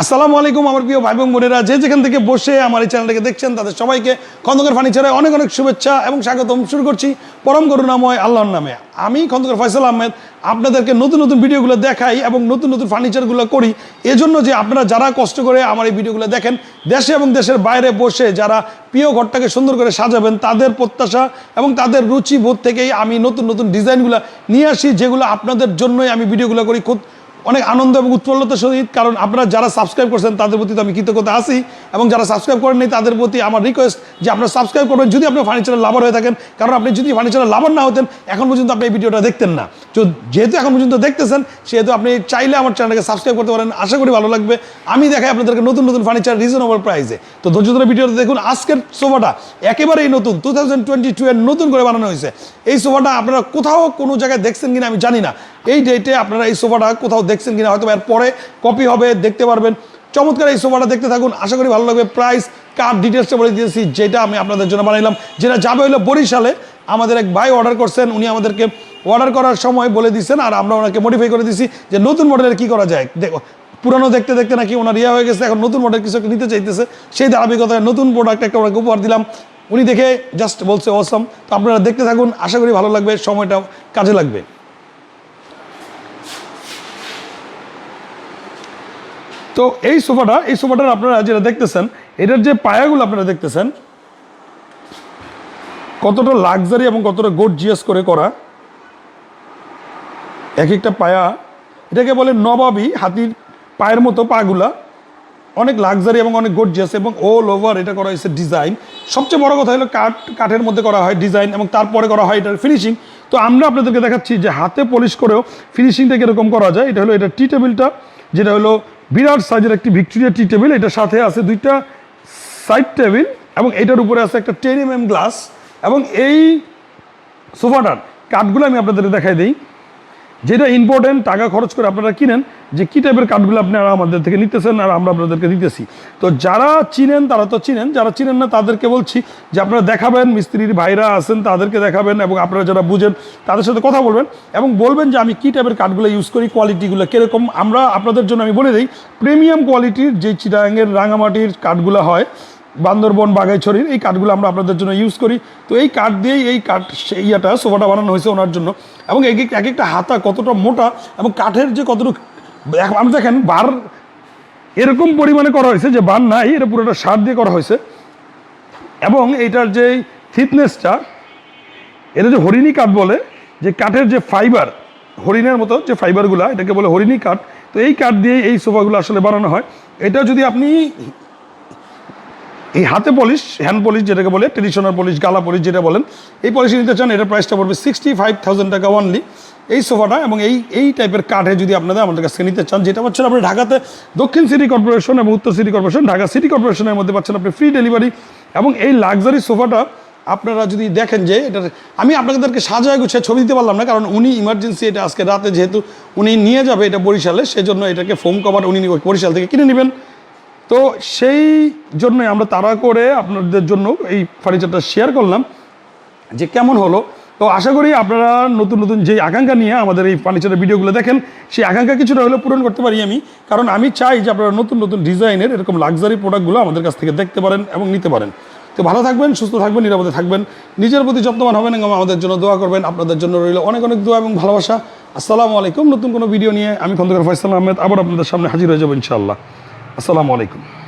আসসালামু আলাইকুম, আমার প্রিয় ভাই বোন বোনেরা। যে যেখান থেকে বসে আমার এই চ্যানেলটাকে দেখছেন, তাদের সবাইকে খন্দকার ফার্নিচারে অনেক অনেক শুভেচ্ছা এবং স্বাগতম। শুরু করছি পরম করুণাময় আল্লাহর নামে। আমি খন্দকার ফয়সাল আহমেদ, আপনাদেরকে নতুন নতুন ভিডিওগুলো দেখাই এবং নতুন নতুন ফার্নিচারগুলো করি। এজন্য যে আপনারা যারা কষ্ট করে আমার এই ভিডিওগুলো দেখেন, দেশে এবং দেশের বাইরে বসে যারা প্রিয় ঘরটাকে সুন্দর করে সাজাবেন, তাদের প্রত্যাশা এবং তাদের রুচিবোধ থেকেই আমি নতুন নতুন ডিজাইনগুলো নিয়ে আসি, যেগুলো আপনাদের জন্যই আমি ভিডিওগুলো করি। খুব অনেক আনন্দ এবং উৎফুল্লতার সহিত, কারণ আপনারা যারা সাবস্ক্রাইব করছেন, তাদের প্রতি তো আমি কৃতজ্ঞতা আছি। এবং যারা সাবস্ক্রাইব করেননি তাদের প্রতি আমার রিকোয়েস্ট যে আপনারা সাবস্ক্রাইব করবেন, যদি আপনি ফার্নিচারের লাভার হয়ে থাকেন। কারণ আপনি যদি ফার্নিচারের লাভার না হতেন, এখন পর্যন্ত আপনি এই ভিডিওটা দেখতেন না। তো যেহেতু এখন পর্যন্ত দেখতেছেন, সেহেতু আপনি চাইলে আমার চ্যানেলকে সাবস্ক্রাইব করতে পারেন। আশা করি ভালো লাগবে। আমি দেখাই আপনাদেরকে নতুন নতুন ফার্নিচার রিজনেবল প্রাইসে তো ধৈর্য ধরে ভিডিওটা দেখুন। আজকের সোফাটা একেবারেই নতুন। টু থাউজেন্ড টোয়েন্টি টু এর নতুন করে বানানো হয়েছে। এই সোফাটা আপনারা কোথাও কোনো জায়গায় দেখছেন কিনা আমি জানি না। এই ডেটে আপনারা এই সোফাটা কোথাও দেখছেন কিনা হয়তো এর পরে কপি হবে, দেখতে পারবেন। চমৎকার এই সোফাটা দেখতে থাকুন, আশা করি ভালো লাগবে। প্রাইস কার ডিটেলসটা বলে দিয়েছি, যেটা আমি আপনাদের জন্য বানাইলাম। যেটা যাবে হলো বরিশালে, আমাদের এক ভাই অর্ডার করছেন, উনি আমাদেরকে অর্ডার করার সময় বলে দিয়েছেন আর আমরা ওনাকে মডিফাই করে দিয়েছি যে নতুন মডেলের কি করা যায়। দেখো, পুরানো দেখতে দেখতে নাকি ওনার ইয়ে হয়ে গেছে, এখন নতুন মডেল কিছু নিতে চাইতেছে। সেই ধারাবাহিকতায় নতুন প্রোডাক্ট একটা ওনাকে উপহার দিলাম। উনি দেখে জাস্ট বলছে অসম তো আপনারা দেখতে থাকুন, আশা করি ভালো লাগবে, সময়টা কাজে লাগবে। তো এই সোফাটা, এই সোফাটার আপনারা যেটা দেখতেছেন, এটার যে পায়াগুলো আপনারা দেখতেছেন, কতটা লাক্সারি এবং কতটা জিয়াস করে করা। এক একটা পায়া, এটাকে বলে নবাবী হাতির পায়ের মতো পাগুলা। অনেক লাক্সারি এবং অনেক গর্জিয়াস এবং অল ওভার এটা করা হয়েছে ডিজাইন সবচেয়ে বড় কথা হলো কাঠ, কাঠের মধ্যে করা হয় ডিজাইন এবং তারপরে করা হয় এটার ফিনিশিং তো আমরা আপনাদেরকে দেখাচ্ছি যে হাতে পলিশ করেও ফিনিশিংটা কীরকম করা যায়, এটা হলো এটা টি টেবিলটা যেটা হলো বিরাট সাইজের একটি ভিক্টোরিয়া টি টেবিল, এটার সাথে আছে দুইটা সাইড টেবিল এবং এটার উপরে আছে একটা টেন এম গ্লাস এবং এই সোফাটার কাঠগুলো আমি আপনাদের দেখাই দিই। যেটা ইম্পর্টেন্ট টাকা খরচ করে আপনারা কিনেন, যে কী টাইপের কাঠগুলো আপনারা আমাদের থেকে নিতেছেন আর আমরা আপনাদেরকে দিতেছি। তো যারা চিনেন, তারা তো চিনেন, যারা চিনেন না, তাদেরকে বলছি যে আপনারা দেখাবেন, মিস্ত্রির ভাইরা আছেন, তাদেরকে দেখাবেন এবং আপনারা যারা বুঝেন, তাদের সাথে কথা বলবেন এবং বলবেন যে আমি কী টাইপের কাঠগুলো ইউজ করি কোয়ালিটিগুলো কীরকম। আমরা আপনাদের জন্য আমি বলে দিই প্রিমিয়াম কোয়ালিটির যে চিটাঙ্গের রাঙামাটির কাঠগুলো হয় বান্দরবন বাগাইছড়ির এই কাঠগুলো আমরা আপনাদের জন্য ইউজ করি। তো এই কাঠ দিয়েই এই কাঠ সেই ইয়েটা, সোফাটা বানানো হয়েছে ওনার জন্য। এবং এক এক- এক একটা হাতা কতটা মোটা এবং কাঠের যে কতটুকু আপনি দেখেন, বার এরকম পরিমাণে করা হয়েছে যে বার নাই, এটা পুরোটা সার দিয়ে করা হয়েছে। এবং এইটার যে থিকনেসটা এটা যে হরিণী কাঠ বলে, যে কাঠের যে ফাইবার হরিণের মতো যে ফাইবারগুলো এটাকে বলে হরিণী কাঠ। তো এই কাঠ দিয়ে এই সোফাগুলো আসলে বানানো হয়। এটা যদি আপনি এই হাতে পলিশ হ্যান্ড পলিশ যেটাকে বলে ট্রেডিশনাল পলিশ গালা পলিশ যেটা বলেন, এই পলিশ নিতে চান, এটার প্রাইসটা পড়বে সিক্সটি ফাইভ থাউজেন্ড টাকা অনলি এই সোফাটা এবং এই এই টাইপের কাঠে যদি আপনাদের আমাদের কাছে নিতে চান, যেটা পাচ্ছেন আপনি ঢাকাতে, দক্ষিণ সিটি কর্পোরেশন এবং উত্তর সিটি কর্পোরেশন ঢাকা সিটি কর্পোরেশনের মধ্যে পাচ্ছেন আপনি ফ্রি ডেলিভারি এবং এই লাক্সারি সোফাটা আপনারা যদি দেখেন যে এটা আমি আপনাদেরকে সাজায় গুছিয়ে ছবি দিতে পারলাম না, কারণ উনি ইমার্জেন্সি এটা আজকে রাতে যেহেতু উনি নিয়ে যাবে এটা বরিশালে, সেজন্য এটাকে ফোম কভার উনি বরিশাল থেকে কিনে নেবেন। তো সেই জন্যই আমরা তাড়া করে আপনাদের জন্য এই ফার্নিচারটা শেয়ার করলাম যে কেমন হলো। তো আশা করি আপনারা নতুন নতুন যে আকাঙ্ক্ষা নিয়ে আমাদের এই ফার্নিচারের ভিডিওগুলো দেখেন, সেই আকাঙ্ক্ষা কিছুটা হলেও পূরণ করতে পারি আমি। কারণ আমি চাই যে আপনারা নতুন নতুন ডিজাইনের এরকম লাক্সারি প্রোডাক্টগুলো আমাদের কাছ থেকে দেখতে পারেন এবং নিতে পারেন। তো ভালো থাকবেন, সুস্থ থাকবেন, নিরাপদে থাকবেন। নিজের প্রতি যত্নবান হবেন এবং আমাদের জন্য দোয়া করবেন। আপনাদের জন্য রইল অনেক অনেক দোয়া এবং ভালোবাসা। আসসালামু আলাইকুম। নতুন কোনো ভিডিও নিয়ে আমি খন্দকার ফয়সাল আহমেদ। আবার আপনাদের সামনে হাজির হয়ে যাব ইনশাআল্লাহ। আসসালামু আলাইকুম।